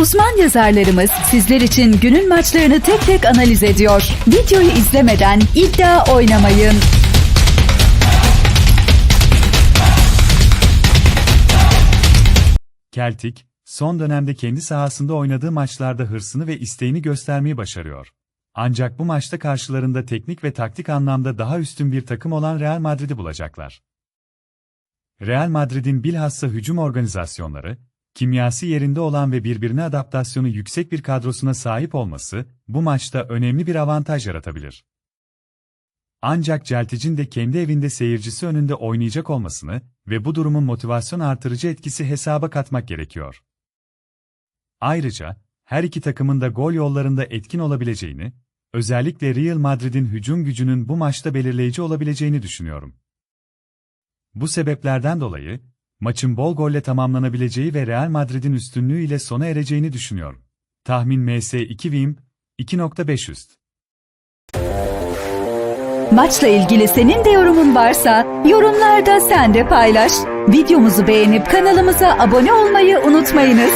Uzman yazarlarımız sizler için günün maçlarını tek tek analiz ediyor. Videoyu izlemeden iddia oynamayın. Celtic, son dönemde kendi sahasında oynadığı maçlarda hırsını ve isteğini göstermeyi başarıyor. Ancak bu maçta karşılarında teknik ve taktik anlamda daha üstün bir takım olan Real Madrid'i bulacaklar. Real Madrid'in bilhassa hücum organizasyonları, kimyası yerinde olan ve birbirine adaptasyonu yüksek bir kadrosuna sahip olması, bu maçta önemli bir avantaj yaratabilir. Ancak Celtic'in de kendi evinde seyircisi önünde oynayacak olmasını ve bu durumun motivasyon artırıcı etkisi hesaba katmak gerekiyor. Ayrıca, her iki takımın da gol yollarında etkin olabileceğini, özellikle Real Madrid'in hücum gücünün bu maçta belirleyici olabileceğini düşünüyorum. Bu sebeplerden dolayı, maçın bol golle tamamlanabileceği ve Real Madrid'in üstünlüğü ile sona ereceğini düşünüyorum. Tahmin MS2 Wim, 2.5 üst. Maçla ilgili senin de yorumun varsa yorumlarda sen de paylaş. Videomuzu beğenip kanalımıza abone olmayı unutmayınız.